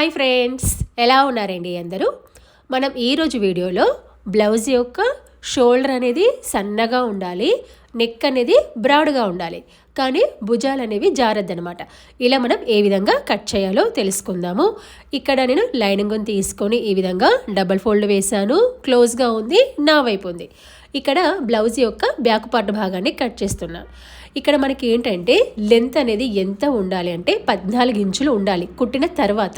Hi friends ఎలా ఉన్నారండి అందరూ? మనం ఈరోజు వీడియోలో బ్లౌజ్ యొక్క షోల్డర్ అనేది సన్నగా ఉండాలి నెక్ అనేది బ్రాడ్గా ఉండాలి కానీ భుజాలు అనేవి జారద్దనమాట ఇలా మనం ఏ విధంగా కట్ చేయాలో తెలుసుకుందాము. ఇక్కడ నేను లైనింగ్ తీసుకొని ఈ విధంగా డబల్ ఫోల్డ్ వేశాను క్లోజ్గా ఉంది నా వైపు ఉంది. ఇక్కడ బ్లౌజ్ యొక్క బ్యాక్ పార్ట్ భాగాన్ని కట్ చేస్తున్నాను ఇక్కడ మనకి ఏంటంటే లెంత్ అనేది ఎంత ఉండాలి అంటే పద్నాలుగు ఇంచులు ఉండాలి కుట్టిన తర్వాత.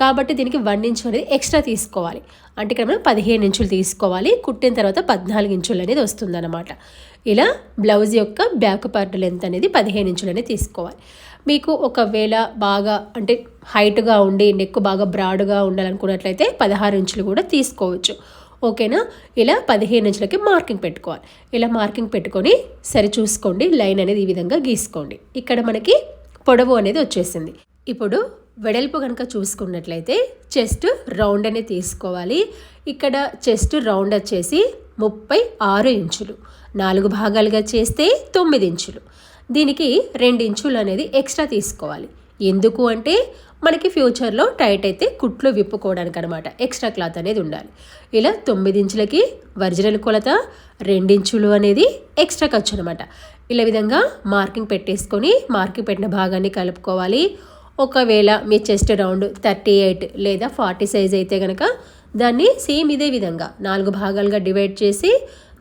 కాబట్టి దీనికి వన్ ఇంచు అనేది ఎక్స్ట్రా తీసుకోవాలి. అంటే ఇక్కడ మనం పదిహేను ఇంచులు తీసుకోవాలి. కుట్టిన తర్వాత పద్నాలుగు ఇంచులు అనేది వస్తుందన్నమాట. ఇలా బ్లౌజ్ యొక్క బ్యాక్ పార్ట్ లెంత్ అనేది పదిహేను ఇంచులు అనేది తీసుకోవాలి. మీకు ఒకవేళ బాగా అంటే హైట్గా ఉండి నెక్ బాగా బ్రాడ్గా ఉండాలనుకున్నట్లయితే పదహారు ఇంచులు కూడా తీసుకోవచ్చు. ఓకేనా ఇలా పదిహేను ఇంచులకి మార్కింగ్ పెట్టుకోవాలి. ఇలా మార్కింగ్ పెట్టుకొని సరి చూసుకోండి. లైన్ అనేది ఈ విధంగా గీసుకోండి. ఇక్కడ మనకి పొడవు అనేది వచ్చేసింది. ఇప్పుడు వెడల్పు కనుక చూసుకున్నట్లయితే చెస్ట్ రౌండ్ అనేది తీసుకోవాలి. ఇక్కడ చెస్ట్ రౌండ్ వచ్చేసి ముప్పై ఆరు ఇంచులు. నాలుగు భాగాలుగా చేస్తే తొమ్మిది ఇంచులు. దీనికి రెండు ఇంచులు అనేది ఎక్స్ట్రా తీసుకోవాలి. ఎందుకు అంటే మనకి ఫ్యూచర్లో టైట్ అయితే కుట్లు విప్పుకోవడానికి అనమాట ఎక్స్ట్రా క్లాత్ అనేది ఉండాలి. ఇలా తొమ్మిది ఇంచులకి ఒరిజినల్ కొలత రెండించులు అనేది ఎక్స్ట్రా ఖర్చు అనమాట ఇలా విధంగా మార్కింగ్ పెట్టేసుకొని మార్కింగ్ పెట్టిన భాగాన్ని కలుపుకోవాలి. ఒకవేళ మీ చెస్ట్ రౌండ్ థర్టీ ఎయిట్ లేదా ఫార్టీ సైజ్ అయితే కనుక దాన్ని సేమ్ ఇదే విధంగా నాలుగు భాగాలుగా డివైడ్ చేసి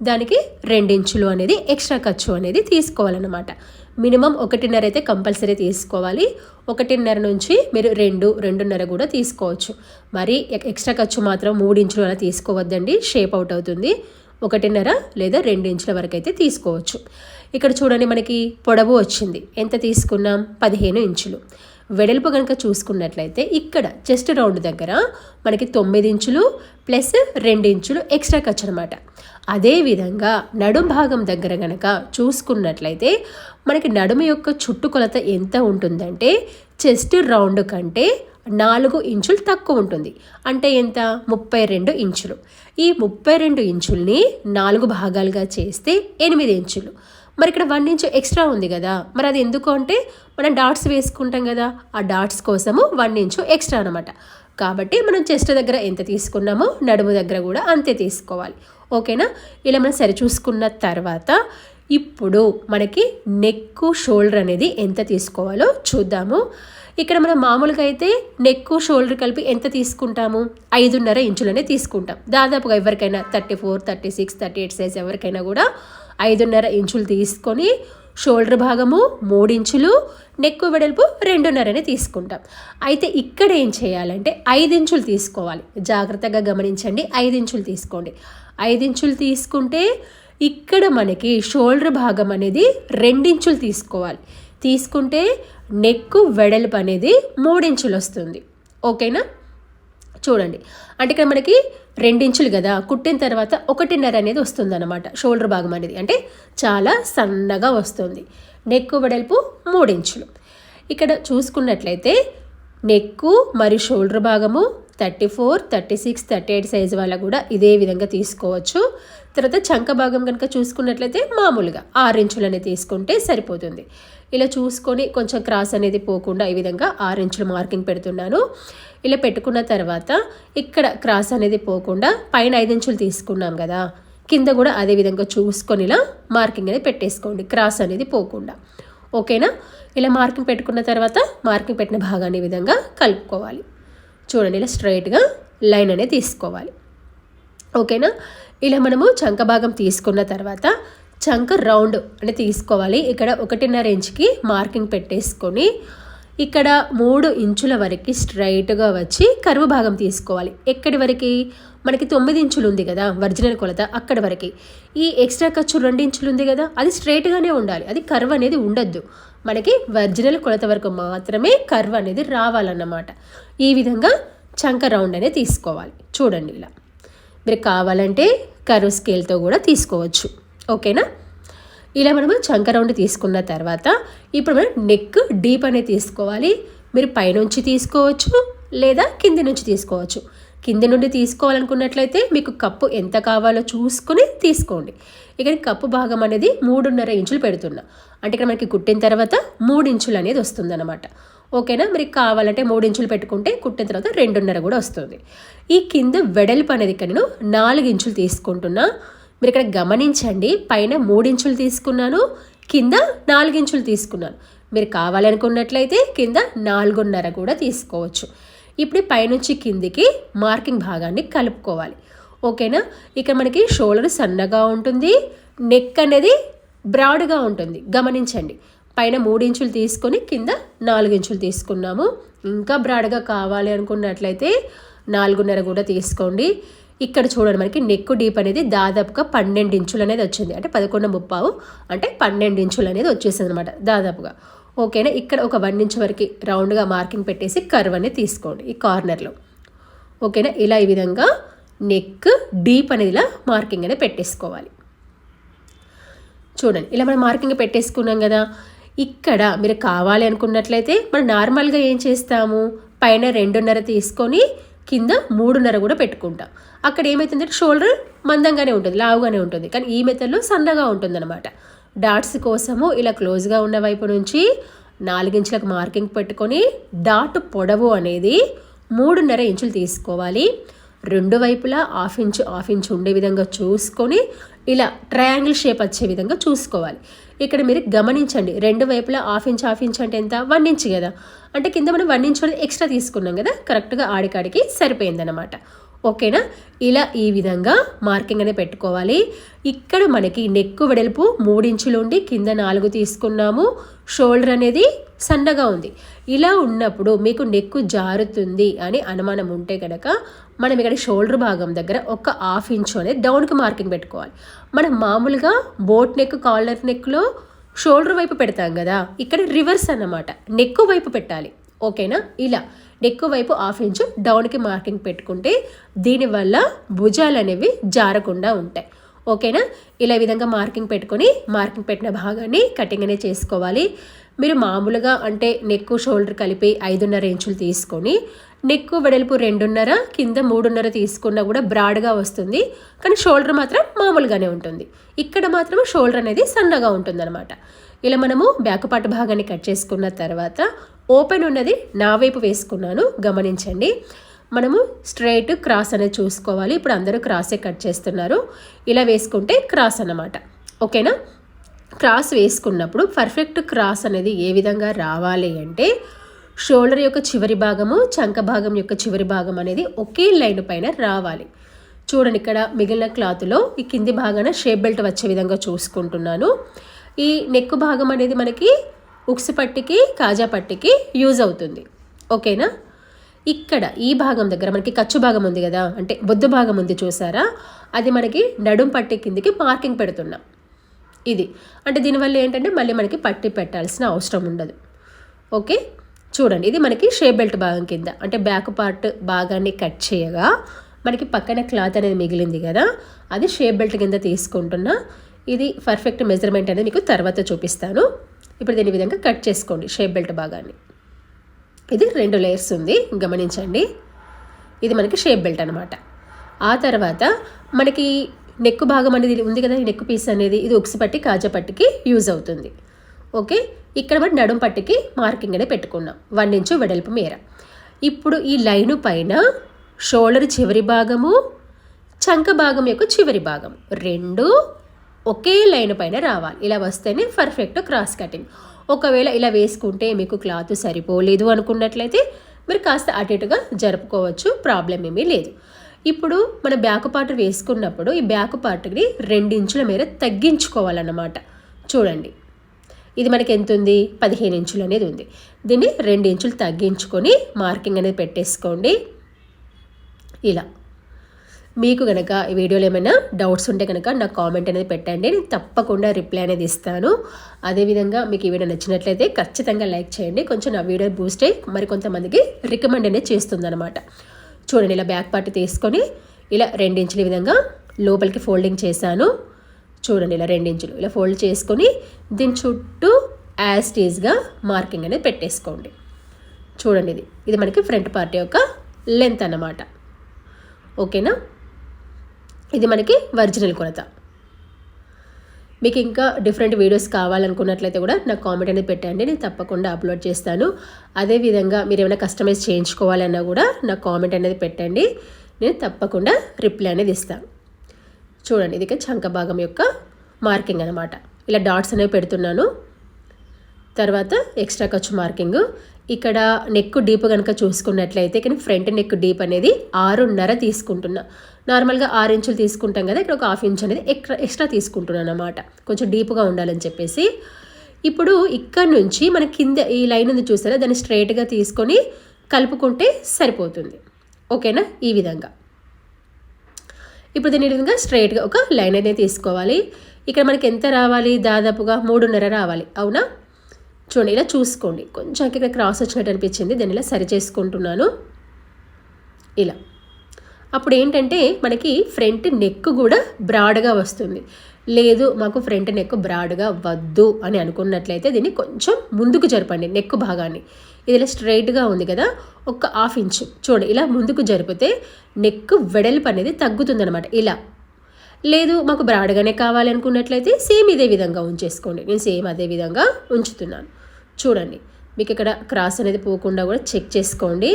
దానికి రెండించులు అనేది ఎక్స్ట్రా ఖర్చు అనేది తీసుకోవాలన్నమాట. మినిమం ఒకటిన్నర అయితే కంపల్సరీ తీసుకోవాలి. ఒకటిన్నర నుంచి మీరు రెండు రెండున్నర కూడా తీసుకోవచ్చు. మరి ఎక్స్ట్రా ఖర్చు మాత్రం మూడు ఇంచులు అలా తీసుకోవద్దండి. షేప్ అవుట్ అవుతుంది. ఒకటిన్నర లేదా రెండు ఇంచుల వరకు అయితే తీసుకోవచ్చు. ఇక్కడ చూడండి మనకి పొడవు వచ్చింది. ఎంత తీసుకున్నాం? పదిహేను ఇంచులు. వెడల్పు కనుక చూసుకున్నట్లయితే ఇక్కడ చెస్ట్ రౌండ్ దగ్గర మనకి తొమ్మిది ఇంచులు ప్లస్ రెండు ఇంచులు ఎక్స్ట్రా ఖర్చు అనమాట అదేవిధంగా నడుం భాగం దగ్గర కనుక చూసుకున్నట్లయితే మనకి నడుము యొక్క చుట్టుకొలత ఎంత ఉంటుందంటే చెస్ట్ రౌండ్ కంటే నాలుగు ఇంచులు తక్కువ ఉంటుంది. అంటే ఎంత? ముప్పై రెండు ఇంచులు. ఈ ముప్పై రెండు ఇంచుల్ని నాలుగు భాగాలుగా చేస్తే ఎనిమిది ఇంచులు. మరి ఇక్కడ వన్ ఇంచ్ ఎక్స్ట్రా ఉంది కదా. మరి అది ఎందుకు అంటే మనం డాట్స్ వేసుకుంటాం కదా. ఆ డాట్స్ కోసము వన్ ఇంచు ఎక్స్ట్రా అనమాట కాబట్టి మనం చెస్ట్ దగ్గర ఎంత తీసుకున్నామో నడుము దగ్గర కూడా అంతే తీసుకోవాలి. ఓకేనా? ఇలా మనం సరి చూసుకున్న తర్వాత ఇప్పుడు మనకి నెక్ షోల్డర్ అనేది ఎంత తీసుకోవాలో చూద్దాము. ఇక్కడ మనం మామూలుగా అయితే నెక్ షోల్డర్ కలిపి ఎంత తీసుకుంటాము? ఐదున్నర ఇంచులనే తీసుకుంటాం. దాదాపుగా ఎవరికైనా thirty four thirty six thirty eight size ఎవరికైనా కూడా ఐదున్నర ఇంచులు తీసుకొని షోల్డర్ భాగము మూడించులు నెక్ వెడల్పు రెండున్నరని తీసుకుంటాం. అయితే ఇక్కడ ఏం చేయాలంటే ఐదించులు తీసుకోవాలి. జాగ్రత్తగా గమనించండి ఐదించులు తీసుకోండి. ఐదించులు తీసుకుంటే ఇక్కడ మనకి షోల్డర్ భాగం అనేది రెండించులు తీసుకోవాలి. తీసుకుంటే నెక్ వెడల్పు అనేది మూడించులు వస్తుంది. ఓకేనా? చూడండి. అంటే ఇక్కడ మనకి రెండించులు కదా కుట్టిన తర్వాత ఒకటిన్నర అనేది వస్తుంది అనమాట షోల్డర్ భాగం అనేది. అంటే చాలా సన్నగా వస్తుంది. నెక్ వెడల్పు మూడించులు. ఇక్కడ చూసుకున్నట్లయితే నెక్కు మరియు షోల్డర్ భాగము thirty four thirty six thirty eight size వాళ్ళ కూడా ఇదే విధంగా తీసుకోవచ్చు. తర్వాత చంక భాగం కనుక చూసుకున్నట్లయితే మామూలుగా ఆరు అనేది తీసుకుంటే సరిపోతుంది. ఇలా చూసుకొని కొంచెం క్రాస్ అనేది పోకుండా ఈ విధంగా ఆరు ఇంచులు మార్కింగ్ పెడుతున్నాను. ఇలా పెట్టుకున్న తర్వాత ఇక్కడ క్రాస్ అనేది పోకుండా పైన ఐదు ఇంచులు తీసుకున్నాం కదా కింద కూడా అదే విధంగా చూసుకొని ఇలా మార్కింగ్ అనేది పెట్టేసుకోండి క్రాస్ అనేది పోకుండా. ఓకేనా? ఇలా మార్కింగ్ పెట్టుకున్న తర్వాత మార్కింగ్ పెట్టిన భాగాన్ని ఈ విధంగా కలుపుకోవాలి. చూడండి ఇలా స్ట్రైట్గా లైన్ అనేది తీసుకోవాలి. ఓకేనా? ఇలా మనము చంక భాగం తీసుకున్న తర్వాత చంక రౌండ్ అని తీసుకోవాలి. ఇక్కడ ఒకటిన్నర ఇంచుకి మార్కింగ్ పెట్టేసుకొని ఇక్కడ మూడు ఇంచుల వరకు స్ట్రైట్గా వచ్చి కరువు భాగం తీసుకోవాలి. ఎక్కడి వరకు? మనకి తొమ్మిది ఇంచులు ఉంది కదా ఒరిజినల్ కొలత అక్కడి వరకు. ఈ ఎక్స్ట్రా ఖర్చు రెండు ఇంచులు ఉంది కదా అది స్ట్రైట్గానే ఉండాలి. అది కర్వ్ అనేది ఉండద్దు. మనకి ఒరిజినల్ కొలత వరకు మాత్రమే కర్వ్ అనేది రావాలన్నమాట. ఈ విధంగా చంక రౌండ్ అనేది తీసుకోవాలి. చూడండి ఇలా. మీరు కావాలంటే కరువు స్కేల్తో కూడా తీసుకోవచ్చు. ఓకేనా? ఇలా మనము చంక రౌండ్ తీసుకున్న తర్వాత ఇప్పుడు మనం నెక్ డీప్ అనేది తీసుకోవాలి. మీరు పైనుంచి తీసుకోవచ్చు లేదా కింది నుంచి తీసుకోవచ్చు. కింది నుండి తీసుకోవాలనుకున్నట్లయితే మీకు కప్పు ఎంత కావాలో చూసుకుని తీసుకోండి. ఇక్కడ కప్పు భాగం అనేది మూడున్నర ఇంచులు పెడుతున్నా. అంటే ఇక్కడ మనకి కుట్టిన తర్వాత మూడు ఇంచులు అనేది వస్తుందన్నమాట. ఓకేనా? మరి కావాలంటే మూడించులు పెట్టుకుంటే కుట్టిన తర్వాత రెండున్నర కూడా వస్తుంది. ఈ కింద వెడల్పు అనేది ఇక్కడ నేను నాలుగు ఇంచులు తీసుకుంటున్నా. మీరు ఇక్కడ గమనించండి పైన మూడించులు తీసుకున్నాను కింద నాలుగించులు తీసుకున్నాను. మీరు కావాలనుకున్నట్లయితే కింద నాలుగున్నర కూడా తీసుకోవచ్చు. ఇప్పుడు పైనుంచి కిందికి మార్కింగ్ భాగాన్ని కలుపుకోవాలి. ఓకేనా? ఇక్కడ మనకి షోల్డర్ సన్నగా ఉంటుంది నెక్ అనేది బ్రాడ్గా ఉంటుంది. గమనించండి. పైన మూడు ఇంచులు తీసుకొని కింద నాలుగు ఇంచులు తీసుకున్నాము. ఇంకా బ్రాడ్గా కావాలి అనుకున్నట్లయితే నాలుగున్నర కూడా తీసుకోండి. ఇక్కడ చూడండి మనకి నెక్ డీప్ అనేది దాదాపుగా పన్నెండు ఇంచులు అనేది వచ్చింది. అంటే పదకొండు ముప్పావు అంటే పన్నెండు ఇంచులు అనేది వచ్చేసింది అనమాట దాదాపుగా. ఓకేనా? ఇక్కడ ఒక వన్ ఇంచ్ వరకు రౌండ్గా మార్కింగ్ పెట్టేసి కర్వ్ అనేది తీసుకోండి ఈ కార్నర్లో. ఓకేనా? ఇలా ఈ విధంగా నెక్ డీప్ అనేది ఇలా మార్కింగ్ అనేది పెట్టేసుకోవాలి. చూడండి ఇలా మనం మార్కింగ్ పెట్టేసుకున్నాం కదా. ఇక్కడ మీరు కావాలి అనుకున్నట్లయితే మనం నార్మల్గా ఏం చేస్తాము? పైన రెండున్నర తీసుకొని కింద మూడున్నర కూడా పెట్టుకుంటాం. అక్కడ ఏమవుతుందంటే షోల్డర్ మందంగానే ఉంటుంది లావుగానే ఉంటుంది. కానీ ఈ మెథడ్లో సన్నగా ఉంటుంది అనమాట డాట్స్ కోసము ఇలా క్లోజ్గా ఉన్న వైపు నుంచి నాలుగించులకు మార్కింగ్ పెట్టుకొని డాట్ పొడవు అనేది మూడున్నర ఇంచులు తీసుకోవాలి. రెండు వైపులా హాఫ్ ఇంచు హాఫ్ ఇంచు ఉండే విధంగా చూసుకొని ఇలా ట్రయాంగిల్ షేప్ వచ్చే విధంగా చూసుకోవాలి. ఇక్కడ మీరు గమనించండి. రెండు వైపులా హాఫ్ ఇంచ్ హాఫ్ ఇంచ్ అంటే ఎంత? వన్ ఇంచ్ కదా. అంటే కింద మనం వన్ ఇంచ్ ఎక్స్ట్రా తీసుకున్నాం కదా. కరెక్ట్గా ఆడికాడికి సరిపోయిందనమాట ఓకేనా? ఇలా ఈ విధంగా మార్కింగ్ అనేది పెట్టుకోవాలి. ఇక్కడ మనకి నెక్ వెడల్పు మూడించులు ఉండి కింద నాలుగు తీసుకున్నాము. షోల్డర్ అనేది సన్నగా ఉంది. ఇలా ఉన్నప్పుడు మీకు నెక్కు జారుతుంది అని అనుమానం ఉంటే కనుక మనం ఇక్కడ షోల్డర్ భాగం దగ్గర ఒక హాఫ్ ఇంచు అనేది డౌన్కి మార్కింగ్ పెట్టుకోవాలి. మనం మామూలుగా బోట్ నెక్ కాలర్ నెక్లో షోల్డర్ వైపు పెడతాం కదా ఇక్కడ రివర్స్ అన్నమాట. నెక్ వైపు పెట్టాలి. ఓకేనా? ఇలా. నెక్ వైపు హాఫ్ ఇంచు డౌన్కి మార్కింగ్ పెట్టుకుంటే దీనివల్ల భుజాలు అనేవి జారకుండా ఉంటాయి. ఓకేనా? ఇలా విధంగా మార్కింగ్ పెట్టుకొని మార్కింగ్ పెట్టిన భాగాన్ని కటింగ్ అనేది చేసుకోవాలి. మీరు మామూలుగా అంటే నెక్ షోల్డర్ కలిపి ఐదున్నర ఇంచులు తీసుకొని నెక్ వెడల్పు రెండున్నర కింద మూడున్నర తీసుకున్నా కూడా బ్రాడ్గా వస్తుంది. కానీ షోల్డర్ మాత్రం మామూలుగానే ఉంటుంది. ఇక్కడ మాత్రం షోల్డర్ అనేది సన్నగా ఉంటుందన్నమాట. ఇలా మనము బ్యాక్ పార్ట్ భాగాన్ని కట్ చేసుకున్న తర్వాత ఓపెన్ ఉన్నది నా వైపు వేసుకున్నాను గమనించండి. మనము స్ట్రైట్ క్రాస్ అనేది చూసుకోవాలి. ఇప్పుడు అందరూ క్రాసే కట్ చేస్తున్నారు. ఇలా వేసుకుంటే క్రాస్ అన్నమాట. ఓకేనా? క్రాస్ వేసుకున్నప్పుడు పర్ఫెక్ట్ క్రాస్ అనేది ఏ విధంగా రావాలి అంటే షోల్డర్ యొక్క చివరి భాగము చంక భాగం యొక్క చివరి భాగం అనేది ఒకే లైన్ పైన రావాలి. చూడండి ఇక్కడ మిగిలిన క్లాత్లో ఈ కింది భాగాన షేప్ బెల్ట్ వచ్చే విధంగా చూసుకుంటున్నాను. ఈ నెక్ భాగం అనేది మనకి ఉక్స్ పట్టికి కాజా పట్టికి యూజ్ అవుతుంది. ఓకేనా? ఇక్కడ ఈ భాగం దగ్గర మనకి ఖర్చు భాగం ఉంది కదా? అంటే బొద్దు భాగం ఉంది చూసారా? అది మనకి నడుం పట్టి కిందికి మార్కింగ్ పెడుతున్నాం. ఇది. అంటే దీనివల్ల ఏంటంటే మళ్ళీ మనకి పట్టి పెట్టాల్సిన అవసరం ఉండదు. ఓకే? చూడండి. ఇది మనకి షేప్ బెల్ట్ భాగం కింద. అంటే బ్యాక్ పార్ట్ భాగాన్ని కట్ చేయగా మనకి పక్కన క్లాత్ అనేది మిగిలింది కదా? అది షేప్ బెల్ట్ కింద తీసుకుంటున్నా. ఇది పర్ఫెక్ట్ మెజర్మెంట్ అనేది మీకు తర్వాత చూపిస్తాను. ఇప్పుడు దీని విధంగా కట్ చేసుకోండి షేప్ బెల్ట్ భాగాన్ని. ఇది రెండు లేయర్స్ ఉంది గమనించండి. ఇది మనకి షేప్ బెల్ట్ అనమాట ఆ తర్వాత మనకి నెక్ భాగం అనేది ఉంది కదా ఈ నెక్ పీస్ అనేది ఇది ఉక్సి పట్టి కాజా పట్టికి యూజ్ అవుతుంది. ఓకే ఇక్కడ మనం నడుం పట్టికి మార్కింగ్ అనేది పెట్టుకున్నాం వన్ ఇంచు వెడల్పు మేర. ఇప్పుడు ఈ లైను పైన షోల్డర్ చివరి భాగము చంక భాగం యొక్క చివరి భాగం. రెండు ఒకే లైన్ పైన రావాలి. ఇలా వస్తేనే పర్ఫెక్ట్ క్రాస్ కటింగ్ ఒకవేళ ఇలా వేసుకుంటే మీకు క్లాత్ సరిపోలేదు అనుకున్నట్లయితే మీరు కాస్త అటు ఇటుగా జరుపుకోవచ్చు. ప్రాబ్లం ఏమీ లేదు. ఇప్పుడు మన బ్యాక్ పార్ట్ వేసుకున్నప్పుడు ఈ బ్యాక్ పార్ట్ని రెండించుల మేర తగ్గించుకోవాలన్నమాట. చూడండి. ఇది మనకి ఎంత ఉంది? పదిహేను ఇంచులు అనేది ఉంది. దీన్ని రెండు ఇంచులు తగ్గించుకొని మార్కింగ్ అనేది పెట్టేసుకోండి. ఇలా. మీకు కనుక ఈ వీడియోలో ఏమైనా డౌట్స్ ఉంటే కనుక నాకు కామెంట్ అనేది పెట్టండి. నేను తప్పకుండా రిప్లై అనేది ఇస్తాను. అదేవిధంగా మీకు ఈ వీడియో నచ్చినట్లయితే ఖచ్చితంగా లైక్ చేయండి. కొంచెం నా వీడియో బూస్ట్ అయ్యి మరి కొంతమందికి రికమెండ్ అనేది చేస్తుందన్నమాట. చూడండి ఇలా బ్యాక్ పార్ట్ తీసుకొని ఇలా రెండించుల విధంగా లోపలికి ఫోల్డింగ్ చేశాను. చూడండి ఇలా రెండించులు ఇలా ఫోల్డ్ చేసుకొని దీని చుట్టూ యాజ్ టీజ్గా మార్కింగ్ అనేది పెట్టేసుకోండి. చూడండి ఇది. ఇది మనకి ఫ్రంట్ పార్ట్ యొక్క లెంత్ అన్నమాట. ఓకేనా? ఇది మనకి ఒరిజినల్ కొలత. మీకు ఇంకా డిఫరెంట్ వీడియోస్ కావాలనుకున్నట్లయితే కూడా నాకు కామెంట్ అనేది పెట్టండి నేను తప్పకుండా అప్లోడ్ చేస్తాను. అదేవిధంగా మీరు ఏమైనా కస్టమైజ్ చేయించుకోవాలన్నా కూడా నాకు కామెంట్ అనేది పెట్టండి నేను తప్పకుండా రిప్లై అనేది ఇస్తాను చూడండి ఇది చంక భాగం యొక్క మార్కింగ్ అనమాట ఇలా డాట్స్ అనేవి పెడుతున్నాను. తర్వాత ఎక్స్ట్రా ఖర్చు మార్కింగ్ ఇక్కడ నెక్ డీప్ కనుక చూసుకున్నట్లయితే కానీ ఫ్రంట్ నెక్ డీప్ అనేది ఆరున్నర తీసుకుంటున్నా. నార్మల్గా ఆరు ఇంచులు తీసుకుంటాం కదా ఇక్కడ ఒక హాఫ్ ఇంచ్ అనేది ఎక్స్ట్రా ఎక్స్ట్రా తీసుకుంటున్నాను అనమాట కొంచెం డీప్గా ఉండాలని చెప్పేసి. ఇప్పుడు ఇక్కడ నుంచి మన కింద ఈ లైన్ ఉంది చూసారా దాన్ని స్ట్రైట్గా తీసుకొని కలుపుకుంటే సరిపోతుంది. ఓకేనా? ఈ విధంగా. ఇప్పుడు దీని విధంగా స్ట్రైట్గా ఒక లైన్ అనేది తీసుకోవాలి. ఇక్కడ మనకి ఎంత రావాలి? దాదాపుగా మూడున్నర రావాలి. అవునా? చూడండి ఇలా చూసుకోండి. కొంచెం ఇక్కడ క్రాస్ వచ్చినట్టు అనిపించింది. దాన్ని ఇలా సరి చేసుకుంటున్నాను. ఇలా. అప్పుడు ఏంటంటే మనకి ఫ్రంట్ నెక్ కూడా బ్రాడ్గా వస్తుంది. లేదు మాకు ఫ్రంట్ నెక్ బ్రాడ్గా వద్దు అని అనుకున్నట్లయితే దీన్ని కొంచెం ముందుకు జరపండి నెక్ భాగాన్ని. ఇది ఇలా స్ట్రైట్గా ఉంది కదా ఒక హాఫ్ ఇంచ్. చూడండి ఇలా ముందుకు జరిపితే నెక్ వెడల్పు అనేది తగ్గుతుందనమాట ఇలా. లేదు మాకు బ్రాడ్గానే కావాలనుకున్నట్లయితే సేమ్ ఇదే విధంగా ఉంచేసుకోండి. నేను సేమ్ అదే విధంగా ఉంచుతున్నాను. చూడండి మీకు ఇక్కడ క్రాస్ అనేది పోకుండా కూడా చెక్ చేసుకోండి.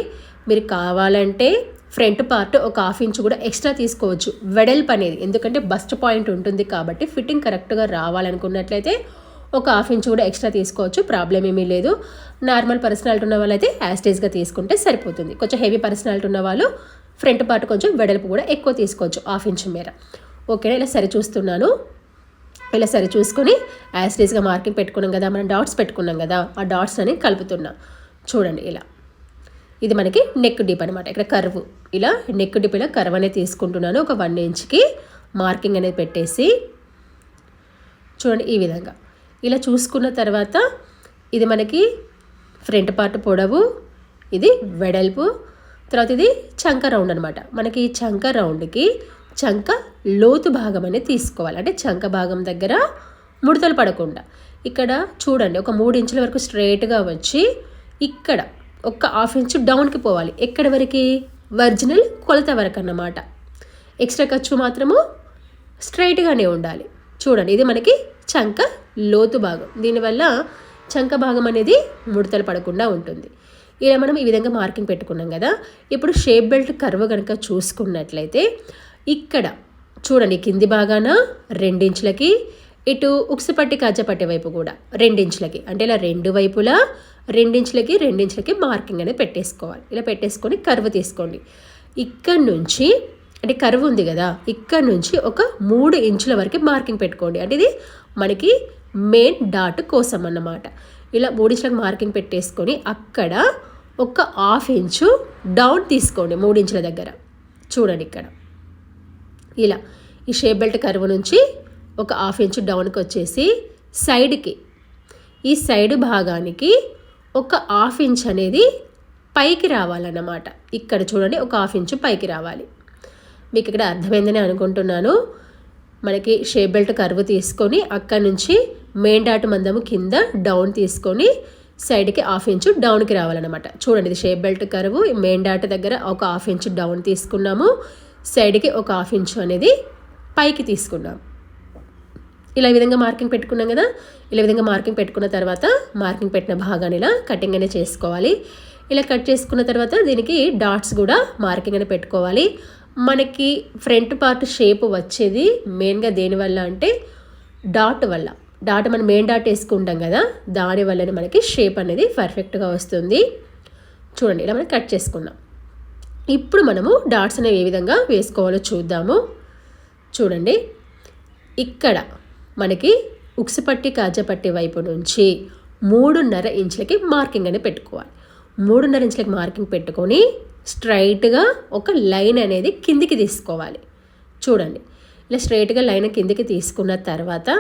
మీరు కావాలంటే ఫ్రంట్ పార్ట్ ఒక హాఫ్ ఇంచ్ కూడా ఎక్స్ట్రా తీసుకోవచ్చు. వెడల్పు అనేది ఎందుకంటే బస్ట్ పాయింట్ ఉంటుంది కాబట్టి ఫిట్టింగ్ కరెక్ట్గా రావాలనుకున్నట్లయితే ఒక హాఫ్ ఇంచ్ కూడా ఎక్స్ట్రా తీసుకోవచ్చు. ప్రాబ్లం ఏమీ లేదు. నార్మల్ పర్సనాలిటీ ఉన్న వాళ్ళైతే యాస్టేజ్గా తీసుకుంటే సరిపోతుంది. కొంచెం హెవీ పర్సనాలిటీ ఉన్న వాళ్ళు ఫ్రంట్ పార్ట్ కొంచెం వెడల్పు కూడా ఎక్కువ తీసుకోవచ్చు హాఫ్ ఇంచ్ మేర. ఓకేనా? ఇలా సరి చూస్తున్నాను. ఇలా సరి చూసుకొని యాస్టేజ్గా మార్కింగ్ పెట్టుకున్నాం కదా మనం డాట్స్ పెట్టుకున్నాం కదా ఆ డాట్స్ అని కలుపుతున్నాం. చూడండి ఇలా. ఇది మనకి నెక్ డిప్ అనమాట ఇక్కడ కర్వ్ ఇలా నెక్ డిప్ ఇలా కర్వ్ అనేది తీసుకుంటున్నాను ఒక వన్ ఇంచ్కి మార్కింగ్ అనేది పెట్టేసి. చూడండి ఈ విధంగా. ఇలా చూసుకున్న తర్వాత ఇది మనకి ఫ్రంట్ పార్ట్ పొడవు ఇది వెడల్పు తర్వాత ఇది చంక రౌండ్ అనమాట మనకి ఈ చంక రౌండ్కి చంక లోతు భాగం అనేది తీసుకోవాలి. అంటే చంక భాగం దగ్గర ముడతలు పడకుండా. ఇక్కడ చూడండి ఒక మూడు ఇంచుల వరకు స్ట్రైట్గా వచ్చి ఇక్కడ ఒక హాఫ్ ఇంచు డౌన్కి పోవాలి. ఎక్కడి వరకు? ఒరిజినల్ కొలత వరకు అన్నమాట. ఎక్స్ట్రా ఖర్చు మాత్రము స్ట్రైట్గానే ఉండాలి. చూడండి ఇది మనకి చంక లోతు భాగం. దీనివల్ల చంక భాగం అనేది ముడతలు పడకుండా ఉంటుంది. ఇలా మనం ఈ విధంగా మార్కింగ్ పెట్టుకున్నాం కదా. ఇప్పుడు షేప్ బెల్ట్ కర్వ్ కనుక చూసుకున్నట్లయితే ఇక్కడ చూడండి కింది భాగాన రెండించులకి ఇటు ఉక్సుపట్టి కాజపట్టి వైపు కూడా రెండించులకి. అంటే ఇలా రెండు వైపులా రెండించులకి రెండించులకి మార్కింగ్ అనేది పెట్టేసుకోవాలి. ఇలా పెట్టేసుకొని కర్వ్ తీసుకోండి. ఇక్కడ నుంచి అంటే కర్వ్ ఉంది కదా ఇక్కడ నుంచి ఒక మూడు ఇంచుల వరకు మార్కింగ్ పెట్టుకోండి. అంటే ఇది మనకి మెయిన్ డాట్ కోసం అన్నమాట. ఇలా మూడు ఇంచులకు మార్కింగ్ పెట్టేసుకొని అక్కడ ఒక హాఫ్ ఇంచు డౌన్ తీసుకోండి మూడు ఇంచుల దగ్గర. చూడండి ఇక్కడ. ఇలా ఈ షేప్ బెల్ట్ కర్వ్ నుంచి ఒక హాఫ్ ఇంచు డౌన్కి వచ్చేసి సైడ్కి ఈ సైడ్ భాగానికి ఒక హాఫ్ ఇంచ్ అనేది పైకి రావాలన్నమాట. ఇక్కడ చూడండి ఒక హాఫ్ ఇంచు పైకి రావాలి. మీకు ఇక్కడ అర్థమైందని అనుకుంటున్నాను. మనకి షేప్ బెల్ట్ కరువు తీసుకొని అక్కడ నుంచి మెయిన్ డాట్ మందము కింద డౌన్ తీసుకొని సైడ్కి హాఫ్ ఇంచు డౌన్కి రావాలన్నమాట. చూడండి ఇది షేప్ బెల్ట్ కరువు. మెయిన్ డాట్ దగ్గర ఒక హాఫ్ ఇంచు డౌన్ తీసుకున్నాము. సైడ్కి ఒక హాఫ్ ఇంచు అనేది పైకి తీసుకున్నాం. ఇలా విధంగా మార్కింగ్ పెట్టుకున్నాం కదా? ఇలా విధంగా మార్కింగ్ పెట్టుకున్న తర్వాత మార్కింగ్ పెట్టిన భాగాన్ని ఇలా కటింగ్ అనే చేసుకోవాలి. ఇలా కట్ చేసుకున్న తర్వాత దీనికి డాట్స్ కూడా మార్కింగ్ అని పెట్టుకోవాలి. మనకి ఫ్రంట్ పార్ట్ షేప్ వచ్చేది మెయిన్గా దేనివల్ల అంటే డాట్ వల్ల. డాట్ మనం మెయిన్ డాట్ వేసుకుంటాం కదా? దాని వల్లనే మనకి షేప్ అనేది పర్ఫెక్ట్గా వస్తుంది. చూడండి ఇలా మనం కట్ చేసుకున్నాం. ఇప్పుడు మనము డాట్స్ అనేవి ఏ విధంగా వేసుకోవాలో చూద్దాము. చూడండి. ఇక్కడ మనకి ఉక్సుపట్టి కాజపట్టి వైపు నుంచి మూడున్నర ఇంచులకి మార్కింగ్ అనేది పెట్టుకోవాలి. మూడున్నర ఇంచులకి మార్కింగ్ పెట్టుకొని స్ట్రైట్గా ఒక లైన్ అనేది కిందికి తీసుకోవాలి. చూడండి. ఇలా స్ట్రైట్గా లైన్ కిందికి తీసుకున్న తర్వాత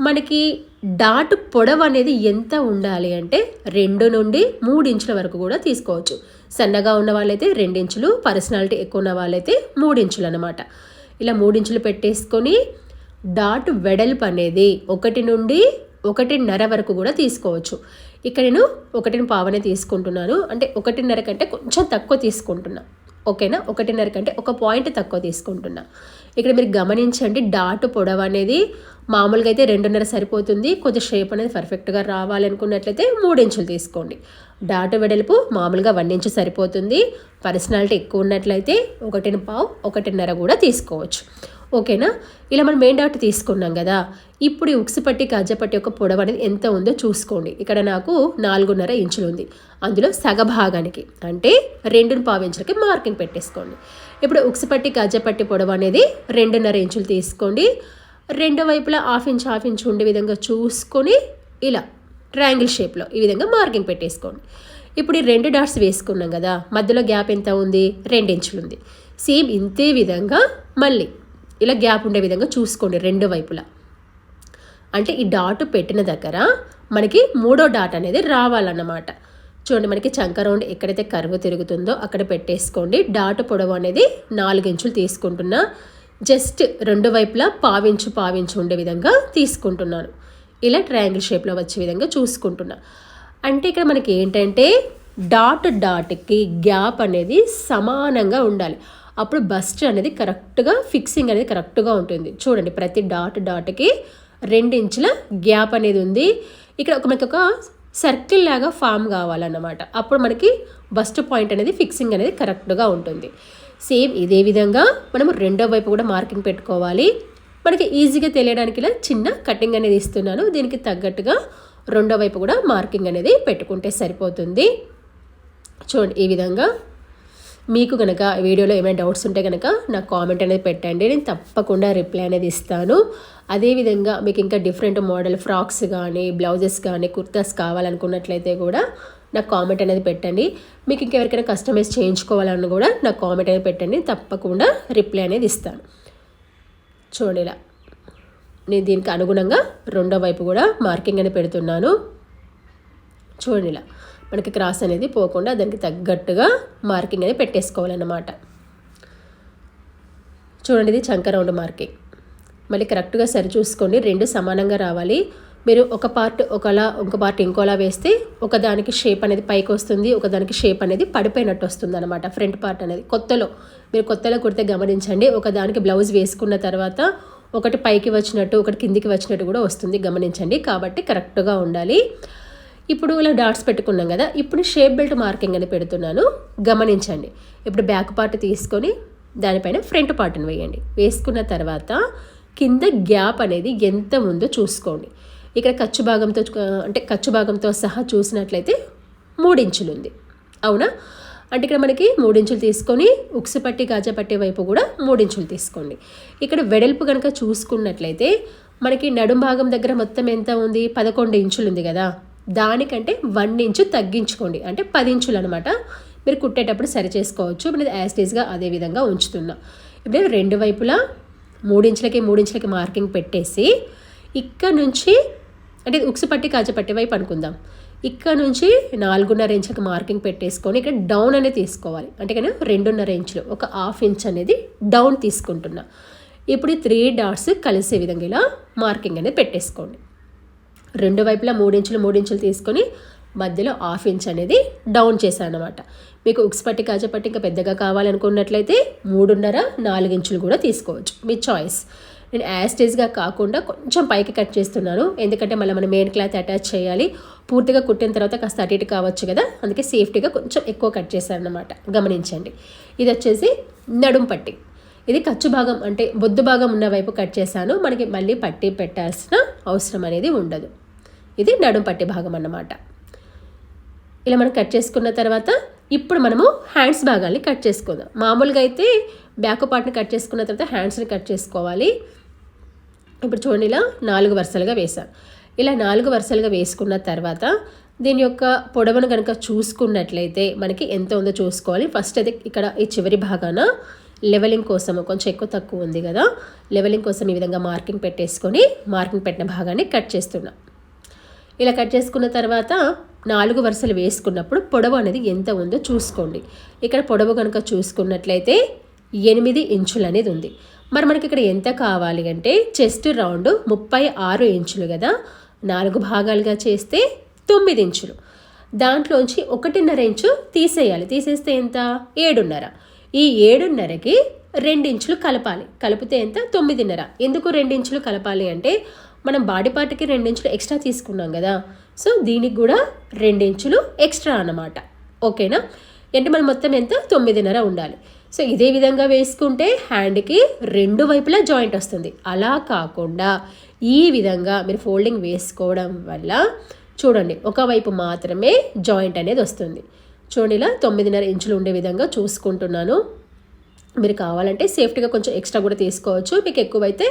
మనకి డాట్ పొడవు అనేది ఎంత ఉండాలి అంటే రెండు నుండి మూడు ఇంచుల వరకు కూడా తీసుకోవచ్చు. సన్నగా ఉన్న వాళ్ళైతే రెండించులు పర్సనాలిటీ ఎక్కువ ఉన్న వాళ్ళైతే మూడించులు అనమాట ఇలా మూడించులు పెట్టేసుకొని డాట్ వెడల్పు అనేది ఒకటి నుండి ఒకటిన్నర వరకు కూడా తీసుకోవచ్చు. ఇక్కడ నేను ఒకటిని పావనే తీసుకుంటున్నాను. అంటే ఒకటిన్నర కంటే కొంచెం తక్కువ తీసుకుంటున్నా. ఓకేనా? ఒకటిన్నర కంటే ఒక పాయింట్ తక్కువ తీసుకుంటున్నా. ఇక్కడ మీరు గమనించండి డాట్ పొడవు అనేది మామూలుగా అయితే రెండున్నర సరిపోతుంది. కొంచెం షేప్ అనేది పర్ఫెక్ట్గా రావాలనుకున్నట్లయితే మూడించులు తీసుకోండి. డాట్ వెడల్పు మామూలుగా వన్ ఇంచు సరిపోతుంది. పర్సనాలిటీ ఎక్కువ ఉన్నట్లయితే ఒకటిని పావు ఒకటిన్నర కూడా తీసుకోవచ్చు. ఓకేనా? ఇలా మనం మెయిన్ డాట్ తీసుకున్నాం కదా. ఇప్పుడు ఈ ఉక్సిపట్టి కజ్జపట్టి యొక్క పొడవు అనేది ఎంత ఉందో చూసుకోండి. ఇక్కడ నాకు నాలుగున్నర ఇంచులు ఉంది. అందులో సగభాగానికి అంటే రెండుని పావు ఇంచులకి మార్కింగ్ పెట్టేసుకోండి. ఇప్పుడు ఉక్సిపట్టి కజ్జపట్టి పొడవు అనేది రెండున్నర ఇంచులు తీసుకోండి. రెండు వైపులా హాఫ్ ఇంచ్ హాఫ్ ఇంచ్ ఉండే విధంగా చూసుకొని ఇలా ట్రయాంగిల్ షేప్లో ఈ విధంగా మార్కింగ్ పెట్టేసుకోండి. ఇప్పుడు ఈ రెండు డాట్స్ వేసుకున్నాం కదా. మధ్యలో గ్యాప్ ఎంత ఉంది? రెండు ఇంచులు ఉంది. సేమ్ ఇంతే విధంగా మళ్ళీ ఇలా గ్యాప్ ఉండే విధంగా చూసుకోండి రెండు వైపులా. అంటే ఈ డాట్ పెట్టిన దగ్గర మనకి మూడో డాట్ అనేది రావాలన్నమాట. చూడండి మనకి చంక రౌండ్ ఎక్కడైతే కరువు తిరుగుతుందో అక్కడ పెట్టేసుకోండి. డాట్ పొడవు అనేది నాలుగించులు తీసుకుంటున్నా. జస్ట్ రెండు వైపులా పావించు పావించు ఉండే విధంగా తీసుకుంటున్నాను. ఇలా ట్రయాంగిల్ షేప్లో వచ్చే విధంగా చూసుకుంటున్నా. అంటే ఇక్కడ మనకి ఏంటంటే డాట్ డాట్కి గ్యాప్ అనేది సమానంగా ఉండాలి. అప్పుడు బస్ట్ అనేది కరెక్ట్గా ఫిక్సింగ్ అనేది కరెక్ట్గా ఉంటుంది. చూడండి ప్రతి డాట్ డాట్కి ఇంచుల గ్యాప్ అనేది ఉంది. ఇక్కడ ఒక మనకి ఒక సర్కిల్ లాగా ఫామ్ కావాలన్నమాట. అప్పుడు మనకి బస్ట్ పాయింట్ అనేది ఫిక్సింగ్ అనేది కరెక్ట్గా ఉంటుంది. సేమ్ ఇదే విధంగా మనం రెండో వైపు కూడా మార్కింగ్ పెట్టుకోవాలి. మనకి ఈజీగా తెలియడానికి ఇలా చిన్న కటింగ్ అనేది ఇస్తున్నాను. దీనికి తగ్గట్టుగా రెండో వైపు కూడా మార్కింగ్ అనేది పెట్టుకుంటే సరిపోతుంది. చూడండి ఈ విధంగా మీకు కనుక వీడియోలో ఏమైనా డౌట్స్ ఉంటే కనుక నాకు కామెంట్ అనేది పెట్టండి. నేను తప్పకుండా రిప్లై అనేది ఇస్తాను. అదేవిధంగా మీకు ఇంకా డిఫరెంట్ మోడల్ ఫ్రాక్స్ కానీ బ్లౌజెస్ కానీ కుర్తాస్ కావాలనుకున్నట్లయితే కూడా నాకు కామెంట్ అనేది పెట్టండి. మీకు ఇంకెవరికైనా కస్టమైజ్ చేయించుకోవాలని కూడా నాకు కామెంట్ అనేది పెట్టండి. తప్పకుండా రిప్లై అనేది ఇస్తాను. చూడండి ఇలా. నేను దీనికి అనుగుణంగా రెండో వైపు కూడా మార్కింగ్ అని పెడుతున్నాను. చూడండి ఇలా. మనకి క్రాస్ అనేది పోకుండా దానికి తగ్గట్టుగా మార్కింగ్ అనేది పెట్టేసుకోవాలన్నమాట. చూడండి ఇది చంక రౌండ్ మార్కింగ్. మళ్ళీ కరెక్ట్గా సరి చూసుకోండి రెండు సమానంగా రావాలి. మీరు ఒక పార్ట్ ఒకలా ఒక పార్ట్ ఇంకోలా వేస్తే ఒకదానికి షేప్ అనేది పైకి వస్తుంది ఒకదానికి షేప్ అనేది పడిపోయినట్టు వస్తుంది అనమాట ఫ్రంట్ పార్ట్ అనేది. కొత్తలో మీరు కొత్తలో కుడితే గమనించండి ఒకదానికి బ్లౌజ్ వేసుకున్న తర్వాత ఒకటి పైకి వచ్చినట్టు ఒకటి కిందికి వచ్చినట్టు కూడా వస్తుంది గమనించండి. కాబట్టి కరెక్ట్గా ఉండాలి. ఇప్పుడు ఇలా డాట్స్ పెట్టుకున్నాం కదా ఇప్పుడు షేప్ బెల్ట్ మార్కింగ్ అని పెడుతున్నాను. గమనించండి. ఇప్పుడు బ్యాక్ పార్ట్ తీసుకొని దానిపైన ఫ్రంట్ పార్ట్ని వేయండి. వేసుకున్న తర్వాత కింద గ్యాప్ అనేది ఎంత ఉందో చూసుకోండి. ఇక్కడ ఖర్చు భాగంతో అంటే ఖర్చు భాగంతో సహా చూసినట్లయితే మూడించులు ఉంది. అవునా? అంటే ఇక్కడ మనకి మూడించులు తీసుకొని ఉక్సు పట్టి గాజా పట్టే వైపు కూడా మూడించులు తీసుకోండి. ఇక్కడ వెడల్పు కనుక చూసుకున్నట్లయితే మనకి నడుం భాగం దగ్గర మొత్తం ఎంత ఉంది? పదకొండు ఇంచులు ఉంది కదా. దానికంటే వన్ ఇంచు తగ్గించుకోండి. అంటే పది ఇంచులు అనమాట మీరు కుట్టేటప్పుడు సరి చేసుకోవచ్చు. ఇప్పుడు యాస్టేజ్గా అదే విధంగా ఉంచుతున్నా. ఇప్పుడు రెండు వైపులా మూడించులకి మూడించులకి మార్కింగ్ పెట్టేసి ఇక్కడ నుంచి అంటే ఉక్సు పట్టి కాజపట్టి వైపు అనుకుందాం. ఇక్కడ నుంచి నాలుగున్నర ఇంచులకు మార్కింగ్ పెట్టేసుకొని ఇక్కడ డౌన్ అనేది తీసుకోవాలి. అంటే కానీ రెండున్నర ఇంచులు ఒక హాఫ్ ఇంచ్ అనేది డౌన్ తీసుకుంటున్నా. ఇప్పుడు ఈ త్రీ డాట్స్ కలిసే విధంగా ఇలా మార్కింగ్ అనేది పెట్టేసుకోండి. రెండు వైపులా మూడించులు మూడించులు తీసుకొని మధ్యలో హాఫ్ ఇంచ్ అనేది డౌన్ చేశాను అనమాట మీకు ఉక్స్ పట్టి కాజపట్టి ఇంకా పెద్దగా కావాలనుకున్నట్లయితే మూడున్నర నాలుగు ఇంచులు కూడా తీసుకోవచ్చు. మీ చాయిస్ నేను యాస్టేజ్గా కాకుండా కొంచెం పైకి కట్ చేస్తున్నాను. ఎందుకంటే మళ్ళీ మనం మెయిన్ క్లాత్ అటాచ్ చేయాలి. పూర్తిగా కుట్టిన తర్వాత కాస్త అటు ఇటు కావచ్చు కదా. అందుకే సేఫ్టీగా కొంచెం ఎక్కువ కట్ చేశాను అనమాట గమనించండి. ఇది వచ్చేసి నడుం పట్టి. ఇది ఖర్చు భాగం అంటే బొద్దు భాగం ఉన్న వైపు కట్ చేశాను. మనకి మళ్ళీ పట్టి పెట్టాల్సిన అవసరం అనేది ఉండదు. ఇది నడుం పట్టి భాగం అన్నమాట. ఇలా మనం కట్ చేసుకున్న తర్వాత ఇప్పుడు మనము హ్యాండ్స్ భాగాల్ని కట్ చేసుకుందాం. మామూలుగా అయితే బ్యాక్ పార్ట్ని కట్ చేసుకున్న తర్వాత హ్యాండ్స్ని కట్ చేసుకోవాలి. ఇప్పుడు చూడండి ఇలా నాలుగు వరుసలుగా వేసాం ఇలా నాలుగు వరుసలుగా వేసుకున్న తర్వాత దీని యొక్క పొడవును కనుక చూసుకున్నట్లయితే మనకి ఎంత ఉందో చూసుకోవాలి. ఫస్ట్ అయితే ఇక్కడ ఈ చివరి భాగాన లెవెలింగ్ కోసం కొంచెం ఎక్కువ తక్కువ ఉంది కదా. లెవెలింగ్ కోసం ఈ విధంగా మార్కింగ్ పెట్టేసుకొని మార్కింగ్ పెట్టిన భాగాన్ని కట్ చేస్తున్నాం. ఇలా కట్ చేసుకున్న తర్వాత నాలుగు వరుసలు వేసుకున్నప్పుడు పొడవు అనేది ఎంత ఉందో చూసుకోండి. ఇక్కడ పొడవు కనుక చూసుకున్నట్లయితే ఎనిమిది ఇంచులు అనేది ఉంది. మరి మనకి ఇక్కడ ఎంత కావాలి అంటే చెస్ట్ రౌండ్ ముప్పై ఆరు ఇంచులు కదా. నాలుగు భాగాలుగా చేస్తే తొమ్మిది ఇంచులు. దాంట్లోంచి ఒకటిన్నర ఇంచు తీసేయాలి. తీసేస్తే ఎంత? ఏడున్నర. ఈ ఏడున్నరకి రెండించులు కలపాలి. కలిపితే ఎంత? తొమ్మిదిన్నర. ఎందుకు రెండించులు కలపాలి అంటే మనం బాడీ పార్ట్కి రెండించులు ఎక్స్ట్రా తీసుకున్నాం కదా. సో దీనికి కూడా రెండించులు ఎక్స్ట్రా అన్నమాట. ఓకేనా? అంటే మనం మొత్తం ఎంత? తొమ్మిదిన్నర ఉండాలి. సో ఇదే విధంగా వేసుకుంటే హ్యాండ్కి రెండు వైపులా జాయింట్ వస్తుంది. అలా కాకుండా ఈ విధంగా మీరు ఫోల్డింగ్ వేసుకోవడం వల్ల చూడండి ఒకవైపు మాత్రమే జాయింట్ అనేది వస్తుంది. చూడండి ఇలా తొమ్మిదిన్నర ఇంచులు ఉండే విధంగా చూసుకుంటున్నాను. మీరు కావాలంటే సేఫ్టీగా కొంచెం ఎక్స్ట్రా కూడా తీసుకోవచ్చు. మీకు ఎక్కువైతే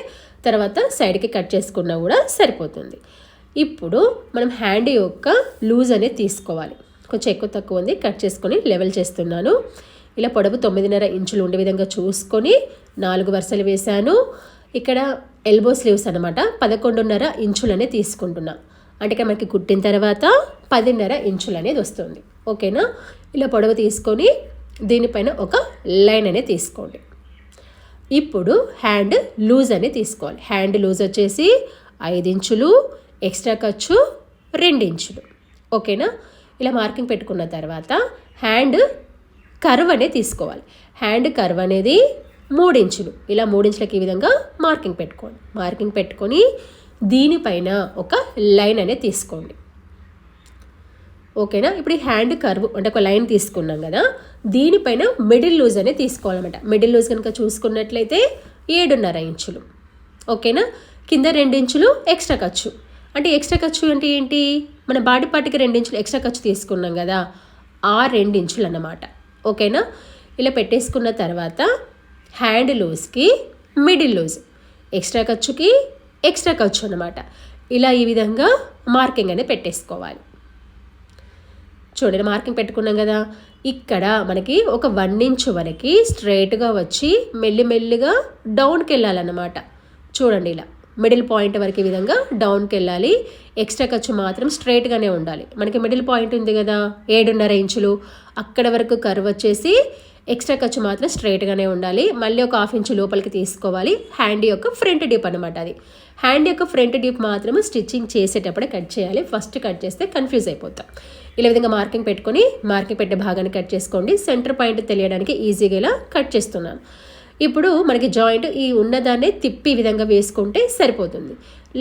తర్వాత సైడ్కి కట్ చేసుకున్నా కూడా సరిపోతుంది. ఇప్పుడు మనం హ్యాండ్ యొక్క లూజ్ అనేది తీసుకోవాలి. కొంచెం ఎక్కువ తక్కువ ఉంది కట్ చేసుకొని లెవెల్ చేస్తున్నాను. ఇలా పొడవు తొమ్మిదిన్నర ఇంచులు ఉండే విధంగా చూసుకొని నాలుగు వరుసలు వేశాను. ఇక్కడ ఎల్బో స్లీవ్స్ అనమాట పదకొండున్నర ఇంచులనే తీసుకుంటున్నా. అంటే ఇక్కడ మనకి కుట్టిన తర్వాత పదిన్నర ఇంచులు అనేది వస్తుంది. ఓకేనా? ఇలా పొడవు తీసుకొని దీనిపైన ఒక లైన్ అనేది తీసుకోండి. ఇప్పుడు హ్యాండ్ లూజ్ అని తీసుకోవాలి. హ్యాండ్ లూజ్ వచ్చేసి ఐదు ఇంచులు ఎక్స్ట్రా ఖర్చు రెండు ఇంచులు. ఓకేనా? ఇలా మార్కింగ్ పెట్టుకున్న తర్వాత హ్యాండ్ కర్వ్ అనేది తీసుకోవాలి. హ్యాండ్ కర్వ్ అనేది మూడు ఇంచులు. ఇలా మూడు ఇంచులకి ఈ విధంగా మార్కింగ్ పెట్టుకోండి. మార్కింగ్ పెట్టుకొని దీనిపైన ఒక లైన్ అనేది తీసుకోండి. ఓకేనా? ఇప్పుడు ఈ హ్యాండ్ కర్వ్ అంటే ఒక లైన్ తీసుకున్నాం కదా దీనిపైన మిడిల్ లూజ్ అనేది తీసుకోవాలన్నమాట. మిడిల్ లూజ్ కనుక చూసుకున్నట్లయితే ఏడున్నర ఇంచులు. ఓకేనా? కింద రెండు ఇంచులు ఎక్స్ట్రా ఖర్చు. అంటే ఎక్స్ట్రా ఖర్చు అంటే ఏంటి? మన బాడీ పార్ట్కి రెండు ఇంచులు ఎక్స్ట్రా ఖర్చు తీసుకున్నాం కదా ఆ రెండు ఇంచులు అన్నమాట. ఓకేనా? ఇలా పెట్టేసుకున్న తర్వాత హ్యాండ్ లూజ్కి మిడిల్ లూజ్ ఎక్స్ట్రా ఖర్చుకి ఎక్స్ట్రా ఖర్చు అనమాట ఇలా ఈ విధంగా మార్కింగ్ అనేది పెట్టేసుకోవాలి. చూడండి మార్కింగ్ పెట్టుకున్నాం కదా. ఇక్కడ మనకి ఒక వన్ ఇంచ్ వరకు స్ట్రైట్గా వచ్చి మెల్లిమెల్లిగా డౌన్కి వెళ్ళాలన్నమాట చూడండి ఇలా. మిడిల్ పాయింట్ వరకు ఈ విధంగా డౌన్కి వెళ్ళాలి ఎక్స్ట్రా ఖర్చు మాత్రం స్ట్రైట్గానే ఉండాలి. మనకి మిడిల్ పాయింట్ ఉంది కదా ఏడున్నర ఇంచులు. అక్కడ వరకు కర్వ్ వచ్చేసి ఎక్స్ట్రా ఖర్చు మాత్రం స్ట్రైట్గానే ఉండాలి. మళ్ళీ ఒక హాఫ్ ఇంచు లోపలికి తీసుకోవాలి. హ్యాండ్ యొక్క ఫ్రంట్ డిప్ అనమాట అది. హ్యాండ్ యొక్క ఫ్రంట్ డిప్ మాత్రము స్టిచ్చింగ్ చేసేటప్పుడే కట్ చేయాలి. ఫస్ట్ కట్ చేస్తే కన్ఫ్యూజ్ అయిపోతాం. ఇలా విధంగా మార్కింగ్ పెట్టుకొని మార్కింగ్ పెట్టే భాగాన్ని కట్ చేసుకోండి. సెంటర్ పాయింట్ తెలియడానికి ఈజీగా ఇలా కట్ చేస్తున్నాను ఇప్పుడు మనకి జాయింట్ ఈ ఉన్నదాన్ని తిప్పి విధంగా వేసుకుంటే సరిపోతుంది.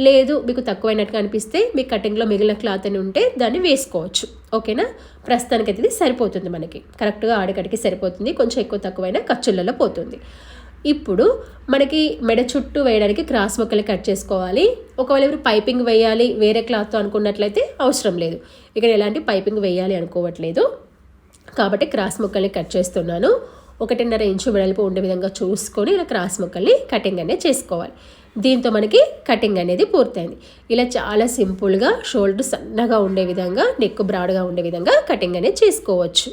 లేదు మీకు తక్కువైనట్టుగా అనిపిస్తే మీ కటింగ్లో మిగిలిన క్లాత్ అని ఉంటే దాన్ని వేసుకోవచ్చు. ఓకేనా? ప్రస్తుతానికి అయితే ఇది సరిపోతుంది మనకి. కరెక్ట్గా ఆడకడికి సరిపోతుంది. కొంచెం ఎక్కువ తక్కువైనా ఖర్చులలో పోతుంది. ఇప్పుడు మనకి మెడ చుట్టూ వేయడానికి క్రాస్ మొక్కలు కట్ చేసుకోవాలి. ఒకవేళ ఎవరు పైపింగ్ వేయాలి వేరే క్లాత్తో అనుకున్నట్లయితే అవసరం లేదు. ఇక్కడ ఎలాంటి పైపింగ్ వేయాలి అనుకోవట్లేదు. కాబట్టి క్రాస్ మొక్కల్ని కట్ చేస్తున్నాను. ఒకటిన్నర ఇంచు వెడల్పు ఉండే విధంగా చూసుకొని ఇలా క్రాస్ ముక్కల్ని కటింగ్ అనేది చేసుకోవాలి. దీంతో మనకి కటింగ్ అనేది పూర్తయింది. ఇలా చాలా సింపుల్గా షోల్డర్ సన్నగా ఉండే విధంగా నెక్ బ్రాడ్గా ఉండే విధంగా కటింగ్ అనేది చేసుకోవచ్చు.